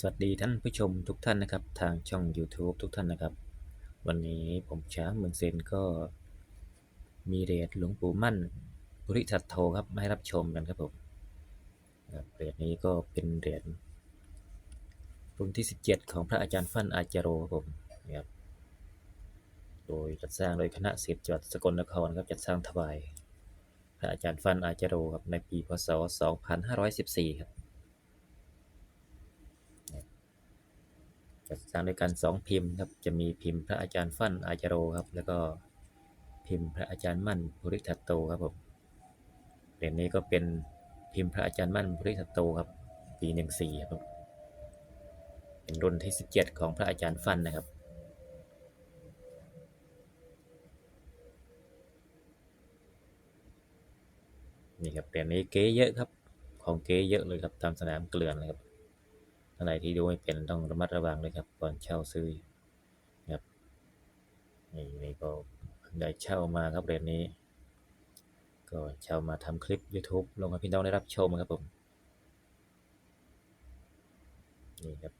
สวัสดีท่านผู้ชมทุกท่านนะครับ ทางช่อง YouTube ทุกท่านนะครับ วันนี้ผมช้างเมืองเซนก็มีเหรียญหลวงปู่มั่นบริทัตโทครับมาให้รับชมกันครับผมเหรียญนี้ก็เป็นเหรียญรุ่นที่ 17 ของพระอาจารย์ฟั่นอาจารโรครับผมนะครับโดยจัดสร้างโดยคณะศิษย์จังหวัดสกลนครครับจัดสร้างถวายพระอาจารย์ฟั่นอาจารโรครับในปีพศ 2514 ครับ จัดสร้างด้วยกันสองพิมพ์ครับจะมีพิมพ์พระอาจารย์ฟั่นอาจารโรครับ แล้วก็พิมพ์พระอาจารย์มั่นภูริทัตโตครับผมเหรียญนี้ก็เป็นพิมพ์พระอาจารย์มั่นภูริทัตโตครับ ปีหนึ่งสี่ครับผมเป็นรุ่นที่สิบเจ็ดของพระอาจารย์ฟั่นนะครับนี่ครับเหรียญนี้เก๊เยอะครับ ของเก๊เยอะเลยครับตามสนามเกลือนเลยครับ ท่านใดที่ดูไม่เป็นต้องระมัดระวังเลยครับก่อนเช่าซื้อครับนี่นี่ก็ได้เช่ามาครับเรียญนี้ ก็เช่ามาทำคลิป YouTube ลงให้พี่น้องได้รับชมครับผมนี่ครับ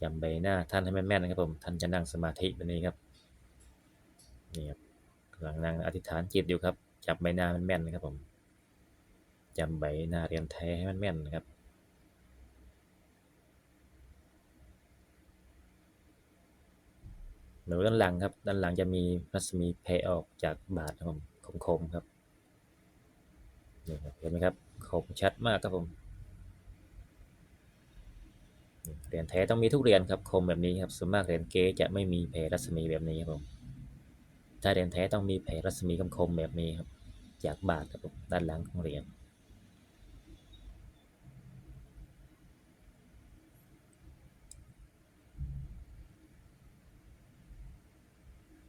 จำใบหน้าท่านให้แม่นๆนะครับผมท่านจะนั่งสมาธิแบบนี้ครับนี่ครับกำลังนั่งอธิษฐานจิตอยู่ครับจับใบหน้าแม่นๆนะครับผม จำใบหน้าเรียนแท้ให้มันแม่นนะครับหนูด้านหลังครับ ด้านหลังจะมีรัศมีเพออกจากบาทครับผมคมๆครับนี่ครับเห็นไหมครับคมชัดมากครับผมเหรียญแท้ต้องมีทุกเหรียญครับคมแบบนี้ครับส่วนมากเหรียญเกจะไม่มีแผ่รัศมีแบบนี้ครับผมถ้าเหรียญแท้ต้องมีแผ่รัศมีคมๆแบบนี้ครับ จากบาทครับผมด้านหลังของเหรียญ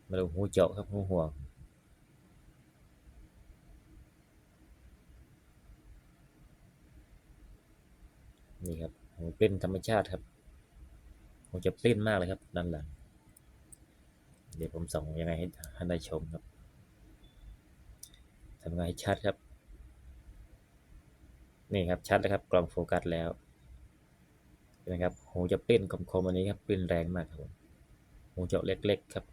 มาดูหูเจาะครับหูห่วงนี่ครับหูปลิ้นธรรมชาติครับหูจะปลิ้นมากเลยครับด้านหลังเดี๋ยวผมส่องยังไงให้ท่านได้ชมครับทำงไงให้ชัดครับ นี่ครับชัดแล้วครับกล้องโฟกัสแล้วนไหมครับหูจะปลิ้นคมๆอันนี้ครับปลิ้นแรงมากครับผมหูเจาะเล็กๆครับ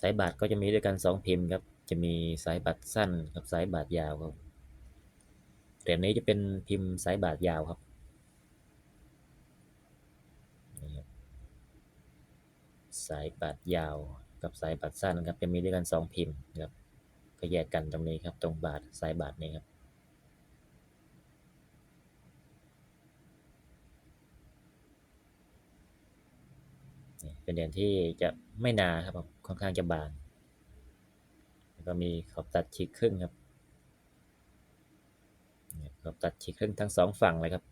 สายบาดก็จะมีด้วยกันสองพิมพ์ครับ จะมีสายบาดสั้นกับสายบาดยาวครับเหรียญนี้จะเป็นพิมพ์สายบาดยาวครับสายบาดยาวกับสายบาดสั้นครับจะมีด้วยกันสองพิมพ์ครับก็แยกกันตรงนี้ครับตรงบาดสายบาดนี้ครับ นี่ เป็นเหรียญที่จะไม่นาครับผมค่อนข้างจะบางแล้วก็มีขอบตัดฉีกครึ่งครับขอบตัดฉีกครึ่งทั้งสองฝั่งเลยครับ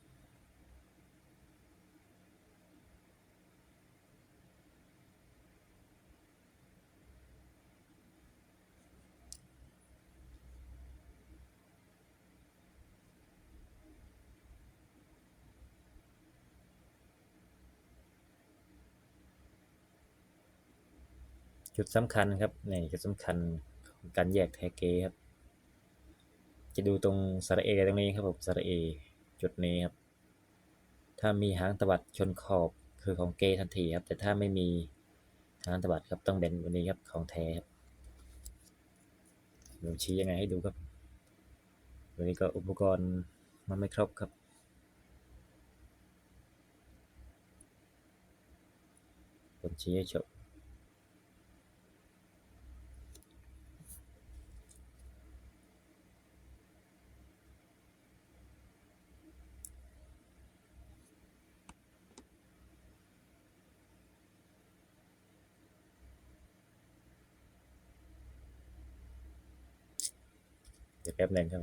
จุดสำคัญครับนี่จุดสำคัญของการแยกแทเกครับ จะดูตรงสระเอตรงนี้ครับผมสระเอจุดนี้ครับ ถ้ามีหางตวัดชนขอบคือของเกทันทีครับ แต่ถ้าไม่มีหางตวัดครับต้องเป็นวันนี้ครับของแท้ครับผมชี้ยังไงให้ดูครับวันนี้ก็อุปกรณ์มันไม่ครบครับผมชี้ให้ชม ดี๋ยวแป๊บนึงครับ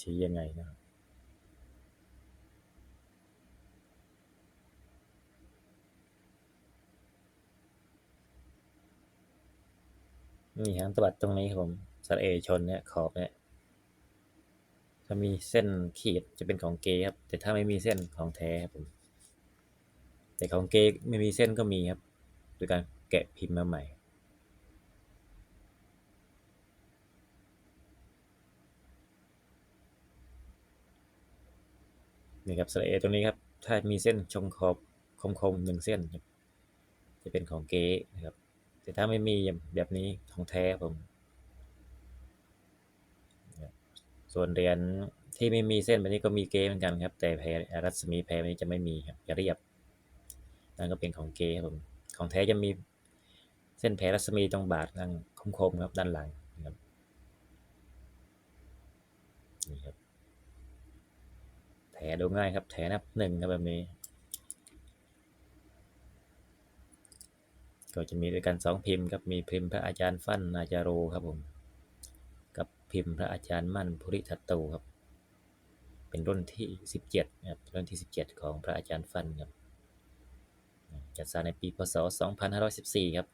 ชี้ยังไงนะครับนี่หางตวัดตรงนี้ครับผมสระเอชนเนี่ยขอบเนี่ยถ้ามีเส้นขีดจะเป็นของเกครับ แต่ถ้าไม่มีเส้นของแท้ครับผมแต่ของเกไม่มีเส้นก็มีครับโดยการแกะพิมพ์มาใหม่ นี่ครับสระเอตรงนี้ครับ ถ้ามีเส้นชงขอบคมๆหนึ่งเส้น จะเป็นของเก๊นะครับ แต่ถ้าไม่มีแบบนี้ของแท้ผมส่วนเหรียญที่ไม่มีเส้นแบบนี้ก็มีเก๊เหมือนกันครับ แต่แพรรัศมีแพรแบบนี้จะไม่มีครับจะเรียบนั่นก็เป็นของเก๊ครับผมของแท้จะมีเส้นแพรรัศมีตรงบาทข้างคมๆครับด้านหลังนะครับนี่ครับ ถดูง่ายครับ แถนับหนึ่งครับแบบนี้ ก็จะมีด้วยกันสองพิมพ์ครับ มีพิมพ์พระอาจารย์ฟั่นนาจาโรครับผม กับพิมพ์พระอาจารย์มั่นภูริทัตโตครับ เป็นรุ่นที่สิบเจ็ดครับ รุ่นที่สิบเจ็ดของพระอาจารย์ฟั่นครับ จัดสร้างในปีพศสองพันห้าร้อยสิบสี่ครับ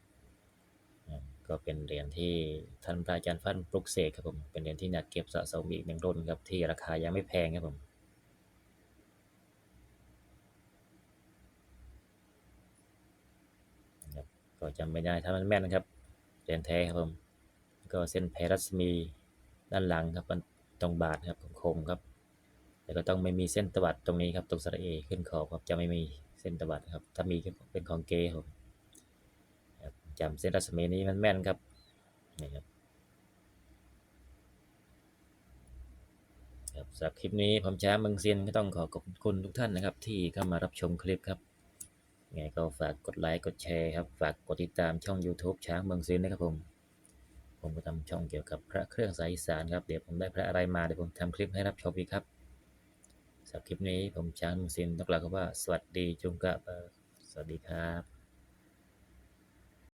ก็เป็นเหรียญที่ท่านพระอาจารย์ฟั่นปลุกเสกครับผม เป็นเหรียญที่นักเก็บสะสมอีกหนึ่งรุ่นครับ ที่ราคายังไม่แพงครับผม ก็จำไม่ได้ถ้ามันแม่นนะครับเหรียญแท้ครับผมก็เส้นแพรรัศมีด้านหลังครับมันตรงบาทครับคมครับแล้วก็ต้องไม่มีเส้นตวัดตรงนี้ครับตรงสระเอขึ้นขอบครับจะไม่มีเส้นตวัดครับถ้ามีก็เป็นของเกครับครับจำเส้นรัศมีนี้มันแม่นครับนี่ครับครับสำหรับคลิปนี้ผมช้ามืองเซียนก็ต้องขอขอบคุณทุกท่านนะครับ ที่เข้ามารับชมคลิปครับ ไงก็ฝากกดไลค์กดแชร์ครับ ฝากกดติดตามช่อง YouTube ช้างเมืองซีนนะครับผม ผมก็ทำช่องเกี่ยวกับพระเครื่องสายอีสานครับ เดี๋ยวผมได้พระอะไรมาเดี๋ยวผมทำคลิปให้รับชมอีกครับสำหรับคลิปนี้ผมช้างเมืองซีนต้องกล่าวคำว่าสวัสดีจุงกะสวัสดีครับ